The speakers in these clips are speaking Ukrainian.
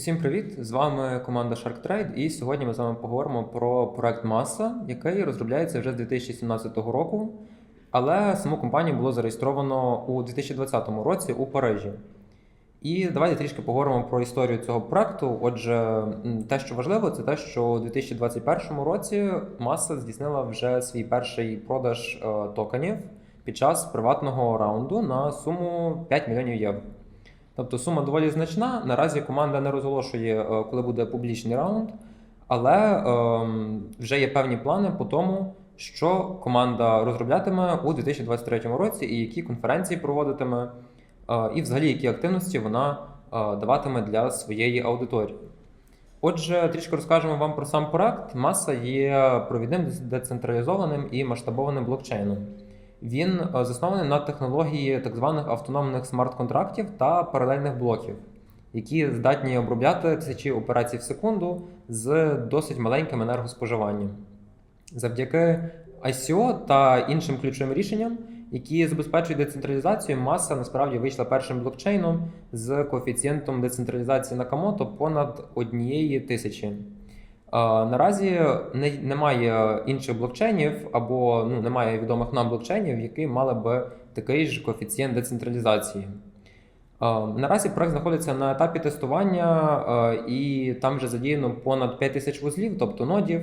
Усім привіт! З вами команда Shark Trade, і сьогодні ми з вами поговоримо про проект Маса, який розробляється вже з 2017 року, але саму компанію було зареєстровано у 2020 році у Парижі. І давайте трішки поговоримо про історію цього проекту. Отже, те, що важливо, це те, що у 2021 році Маса здійснила вже свій перший продаж е, токенів під час приватного раунду на суму 5 мільйонів євро. Тобто сума доволі значна. Наразі команда не розголошує, е, коли буде публічний раунд, але ем, вже є певні плани по тому, що команда розроблятиме у 2023 році і які конференції проводитиме, е, і взагалі які активності вона е, даватиме для своєї аудиторії. Отже, трішки розкажемо вам про сам проект. Маса є провідним децентралізованим і масштабованим блокчейном. Він е, заснований на технології так званих автономних смарт-контрактів та паралельних блоків, які здатні обробляти тисячі операцій в секунду з досить маленьким енергоспоживанням. Завдяки ICO та іншим ключовим рішенням, які забезпечують децентралізацію, маса насправді вийшла першим блокчейном з коефіцієнтом децентралізації Накамото понад однієї тисячі. Наразі не, немає інших блокчейнів або ну, немає відомих нам блокчейнів, які мали би такий ж коефіцієнт децентралізації. Наразі проект знаходиться на етапі тестування, і там вже задіяно понад 5 тисяч вузлів, тобто нодів.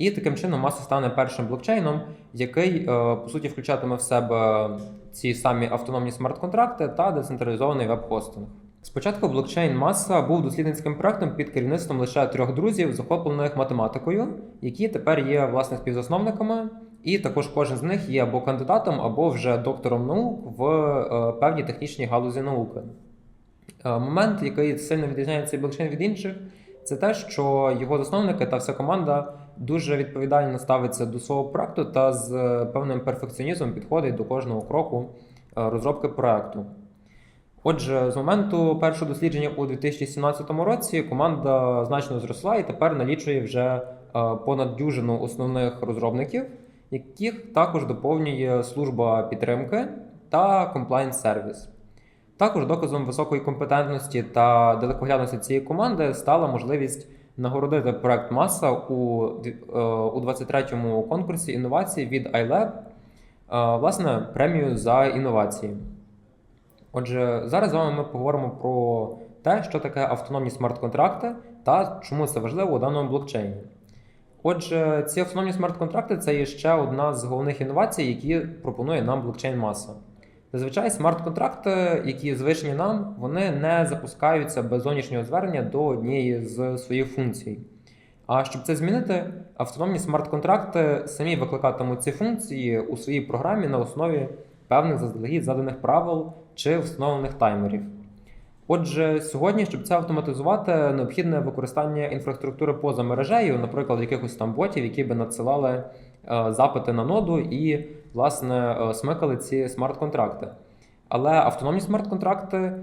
І таким чином маса стане першим блокчейном, який е, по суті включатиме в себе ці самі автономні смарт-контракти та децентралізований веб-хостинг. Спочатку блокчейн Маса був дослідницьким проектом під керівництвом лише трьох друзів, захоплених математикою, які тепер є власне співзасновниками, і також кожен з них є або кандидатом, або вже доктором наук в е, певній технічній галузі науки. Е, Момент, який сильно відрізняє цей блокчейн від інших, це те, що його засновники та вся команда дуже відповідально ставиться до свого проекту та з е, певним перфекціонізмом підходить до кожного кроку розробки проекту. Отже, з моменту першого дослідження у 2017 році команда значно зросла і тепер налічує вже е, понад дюжину основних розробників, яких також доповнює служба підтримки та комплайнс сервіс. Також доказом високої компетентності та далекоглядності цієї команди стала можливість нагородити проект Маса у, е, у 23-му конкурсі інновацій від iLab, е, власне, премію за інновації. Отже, зараз з вами ми поговоримо про те, що таке автономні смарт-контракти та чому це важливо у даному блокчейні. Отже, ці автономні смарт-контракти це є ще одна з головних інновацій, які пропонує нам блокчейн Маса. Зазвичай смарт-контракти, які звичні нам, вони не запускаються без зовнішнього звернення до однієї з своїх функцій. А щоб це змінити, автономні смарт-контракти самі викликатимуть ці функції у своїй програмі на основі певних заздалегідь заданих правил чи встановлених таймерів. Отже, сьогодні, щоб це автоматизувати, необхідне використання інфраструктури поза мережею, наприклад, якихось там ботів, які би надсилали е, запити на ноду і, власне, е, смикали ці смарт-контракти. Але автономні смарт-контракти е,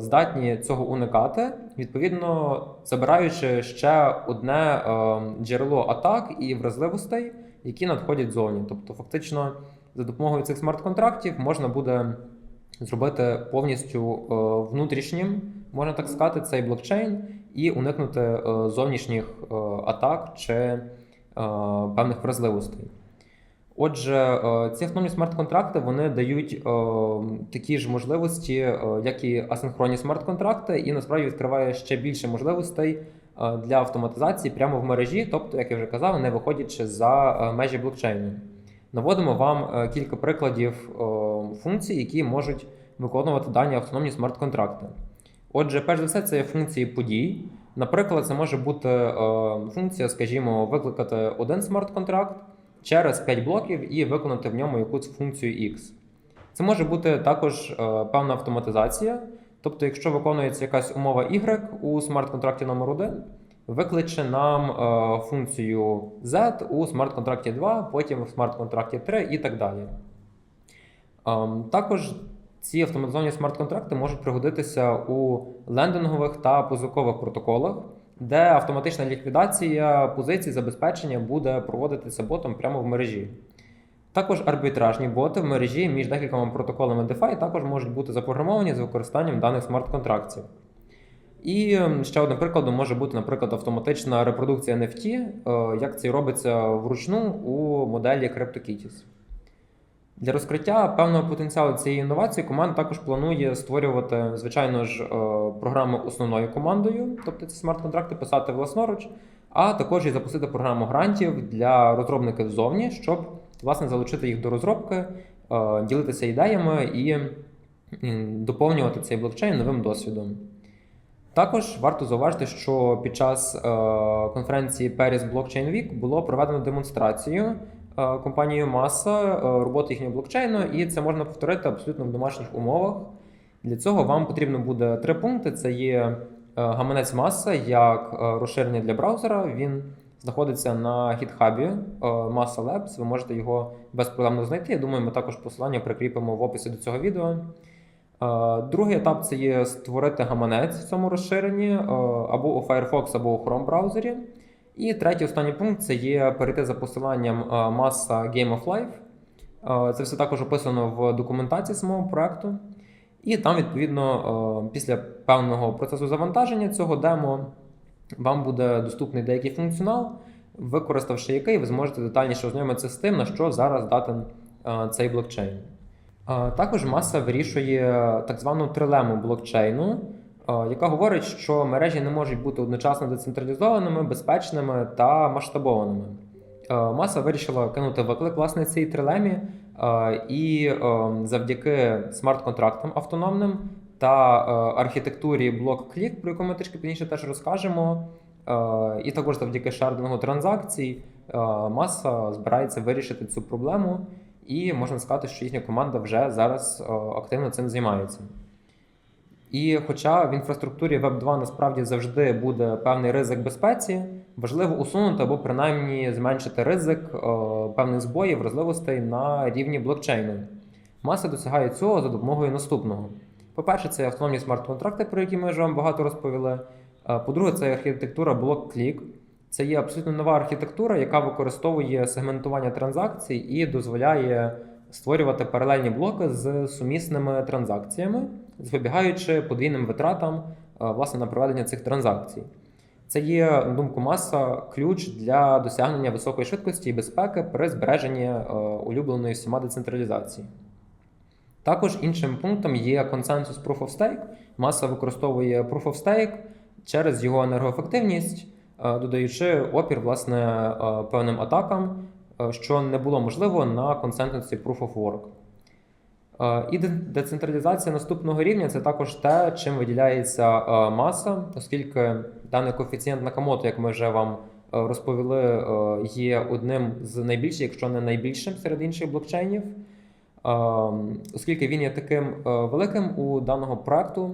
здатні цього уникати, відповідно забираючи ще одне джерело атак і вразливостей, які надходять ззовні. Тобто, фактично, за допомогою цих смарт-контрактів можна буде зробити повністю е, внутрішнім, можна так сказати, цей блокчейн і уникнути е, зовнішніх е, атак чи певних вразливостей. Отже, ці автономні смарт-контракти вони дають такі ж можливості, як і асинхронні смарт-контракти, і насправді відкриває ще більше можливостей для автоматизації прямо в мережі, тобто, як я вже казав, не виходячи за межі блокчейну. Наводимо вам е, кілька прикладів е, функцій, які можуть виконувати дані автономні смарт-контракти. Отже, перш за все, це є функції подій. Наприклад, це може бути е, функція, скажімо, викликати один смарт-контракт через 5 блоків і виконати в ньому якусь функцію X. Це може бути також певна автоматизація. Тобто, якщо виконується якась умова Y у смарт-контракті номер 1 викличе нам е, функцію Z у смарт-контракті 2, потім в смарт-контракті 3 і так далі. Ем, також ці автоматизовані смарт-контракти можуть пригодитися у лендингових та позикових протоколах, де автоматична ліквідація позицій забезпечення буде проводитися ботом прямо в мережі. Також арбітражні боти в мережі між декількома протоколами DeFi також можуть бути запрограмовані з використанням даних смарт-контрактів. І ем, ще одним прикладом може бути, наприклад, автоматична репродукція NFT, е, як це робиться вручну у моделі CryptoKitties. Для розкриття певного потенціалу цієї інновації команда також планує створювати, звичайно ж, е, програми основною командою, тобто ці смарт-контракти писати власноруч, а також і запустити програму грантів для розробників ззовні, щоб власне залучити їх до розробки, е, ділитися ідеями і доповнювати цей блокчейн новим досвідом. Також варто зауважити, що під час е, конференції Paris Blockchain Week було проведено демонстрацію е, компанією Massa е, роботи їхнього блокчейну, і це можна повторити абсолютно в домашніх умовах. Для цього вам потрібно буде три пункти: це є гаманець Massa як розширення для браузера. Він знаходиться на гітхабі Massa Labs. Ви можете його безпроблемно знайти. Я думаю, ми також посилання прикріпимо в описі до цього відео. Е, Другий етап це є створити гаманець в цьому розширенні е, або у Firefox, або у Chrome браузері. І третій останній пункт це є перейти за посиланням е, Massa Game of Life. Це все також описано в документації самого проекту. І там, відповідно, після певного процесу завантаження цього демо вам буде доступний деякий функціонал, використавши який ви зможете детальніше ознайомитися з тим, на що зараз здатен е, цей блокчейн. Також маса вирішує так звану трилему блокчейну, яка говорить, що мережі не можуть бути одночасно децентралізованими, безпечними та масштабованими. Маса вирішила кинути виклик власне цій трилемі, і завдяки смарт-контрактам автономним та архітектурі блок-клік, про яку ми трішки пізніше теж розкажемо, і також завдяки шардингу транзакцій, маса збирається вирішити цю проблему. І можна сказати, що їхня команда вже зараз е, активно цим займається. І хоча в інфраструктурі Web 2 насправді завжди буде певний ризик безпеці, важливо усунути або принаймні зменшити ризик е, певних збоїв, вразливостей на рівні блокчейну. Маса досягає цього за допомогою наступного. По-перше, це автономні смарт-контракти, про які ми вже вам багато розповіли. Е, По-друге, це архітектура блок-клік. Це є абсолютно нова архітектура, яка використовує сегментування транзакцій і дозволяє створювати паралельні блоки з сумісними транзакціями, запобігаючи подвійним витратам е, власне на проведення цих транзакцій. Це є, на думку маса, ключ для досягнення високої швидкості і безпеки при збереженні е, улюбленої всіма децентралізації. Також іншим пунктом є консенсус Proof of Stake. Маса використовує Proof of Stake через його енергоефективність, додаючи опір власне е, певним атакам, е, що не було можливо на консенсусі Proof of Work. Е, І децентралізація наступного рівня це також те, чим виділяється е, маса, оскільки даний коефіцієнт Накамото, як ми вже вам е, розповіли, е, є одним з найбільших, якщо не найбільшим серед інших блокчейнів. Е, Оскільки він є таким е, великим у даного проекту,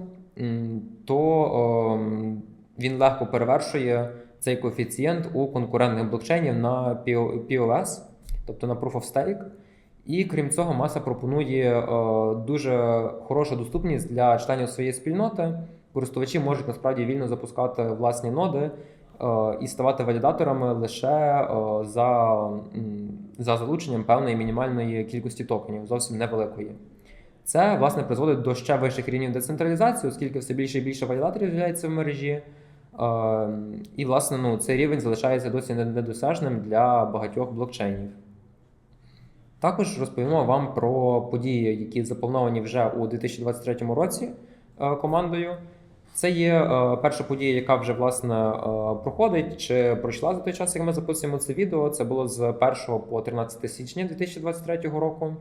то е, він легко перевершує цей коефіцієнт у конкурентних блокчейнів на POS, тобто на Proof of Stake. І крім цього, маса пропонує е, дуже хорошу доступність для членів своєї спільноти. Користувачі можуть насправді вільно запускати власні ноди е, і ставати валідаторами лише е, за, за залученням певної мінімальної кількості токенів, зовсім невеликої. Це власне призводить до ще вищих рівнів децентралізації, оскільки все більше і більше валідаторів з'являється в мережі. Е, І, власне, ну, цей рівень залишається досі недосяжним для багатьох блокчейнів. Також розповімо вам про події, які заплановані вже у 2023 році е, командою. Це є е, перша подія, яка вже власне е, проходить чи пройшла за той час, як ми записуємо це відео. Це було з 1 по 13 січня 2023 року.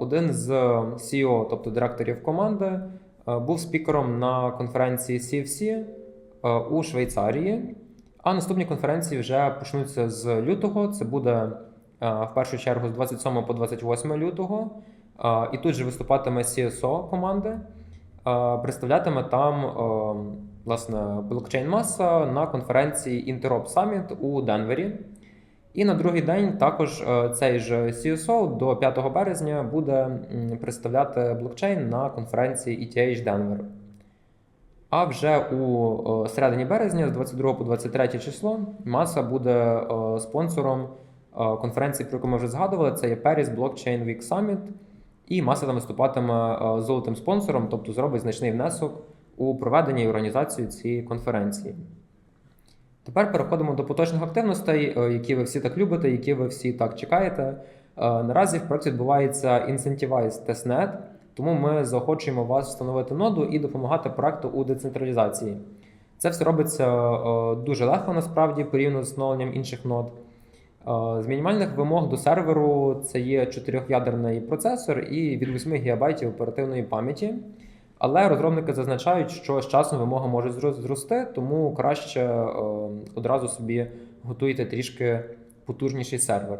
Один з CEO, тобто директорів команди, був спікером на конференції CFC у Швейцарії. А наступні конференції вже почнуться з лютого. Це буде е, в першу чергу з 27 по 28 лютого. Е, І тут же виступатиме CSO команди. Е, Представлятиме там е, власне блокчейн маса на конференції Interop Summit у Денвері. І на другий день також е, цей же CSO до 5 березня буде представляти блокчейн на конференції ETH Denver. А вже у е, середині березня, з 22 по 23 число, маса буде е, спонсором е, конференції, про яку ми вже згадували. Це є Paris Blockchain Week Summit. І маса там виступатиме золотим спонсором, тобто зробить значний внесок у проведенні і організації цієї конференції. Тепер переходимо до поточних активностей, які ви всі так любите, які ви всі так чекаєте. Наразі в проєкті відбувається Incentivize Testnet, тому ми заохочуємо вас встановити ноду і допомагати проекту у децентралізації. Це все робиться е, дуже легко насправді порівняно з встановленням інших нод. Е, З мінімальних вимог до серверу це є 4-ядерний процесор і від 8 ГБ оперативної пам'яті. Але розробники зазначають, що з часом вимоги можуть зрости, тому краще е, одразу собі готуйте трішки потужніший сервер.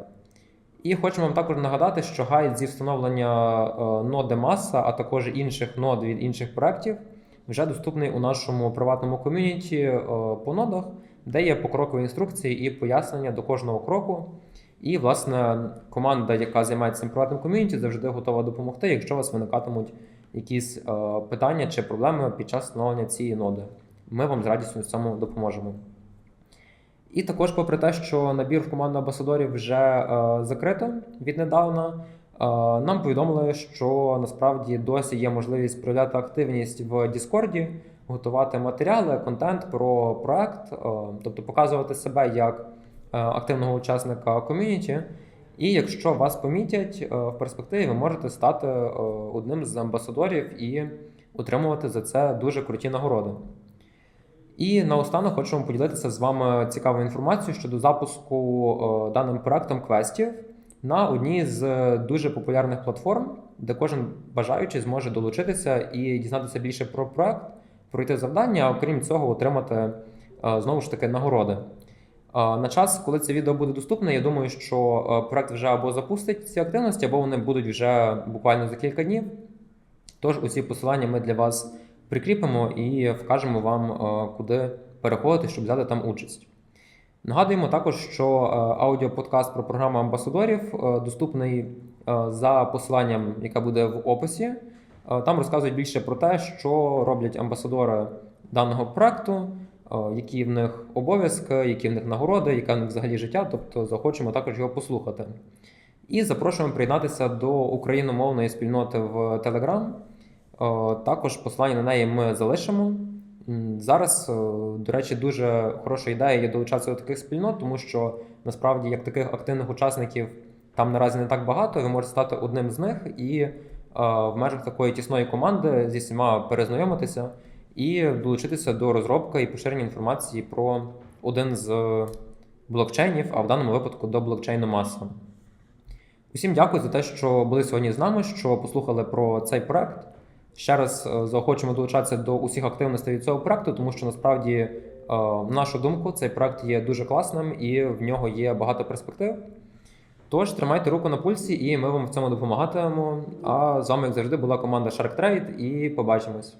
І хочемо вам також нагадати, що гайд зі встановлення е, ноди Massa, а також інших нод від інших проєктів, вже доступний у нашому приватному ком'юніті е, по нодах, де є покрокові інструкції і пояснення до кожного кроку. І, власне, команда, яка займається цим приватним ком'юніті, завжди готова допомогти, якщо у вас виникатимуть якісь е, питання чи проблеми під час встановлення цієї ноди. Ми вам з радістю в цьому допоможемо. І також, попри те, що набір в команду амбасадорів вже е, закрито віднедавна, е, нам повідомили, що насправді досі є можливість проявляти активність в Діскорді, готувати матеріали, контент про проект, е, тобто показувати себе як активного учасника ком'юніті. І якщо вас помітять в перспективі, ви можете стати одним з амбасадорів і отримувати за це дуже круті нагороди. І наостанок хочемо поділитися з вами цікавою інформацією щодо запуску е, даним проектом квестів на одній з дуже популярних платформ, де кожен бажаючий зможе долучитися і дізнатися більше про проект, пройти завдання, а окрім цього, отримати е, знову ж таки нагороди. Е, На час, коли це відео буде доступне, я думаю, що е, проект вже або запустить ці активності, або вони будуть вже буквально за кілька днів. Тож усі посилання ми для вас прикріпимо і вкажемо вам, е, куди переходити, щоб взяти там участь. Нагадуємо також, що е, аудіоподкаст про програму амбасадорів е, доступний за посиланням, яке буде в описі. Там розказують більше про те, що роблять амбасадори даного проекту, які в них обов'язки, які в них нагороди, яке в них взагалі життя. Тобто захочемо також його послухати. І запрошуємо приєднатися до україномовної спільноти в Telegram. Е, Також посилання на неї ми залишимо. Зараз, е, до речі, дуже хороша ідея є долучатися до таких спільнот, тому що насправді як таких активних учасників там наразі не так багато. Ви можете стати одним з них і е, в межах такої тісної команди зі всіма перезнайомитися і долучитися до розробки і поширення інформації про один з блокчейнів, а в даному випадку до блокчейну Маса. Усім дякую за те, що були сьогодні з нами, що послухали про цей проект. Ще раз е, заохочуємо долучатися до усіх активностей від цього проекту, тому що насправді, в нашу думку, цей проект є дуже класним і в нього є багато перспектив. Тож тримайте руку на пульсі, і ми вам в цьому допомагатимемо. А з вами, як завжди, була команда Shark Trade, і побачимось.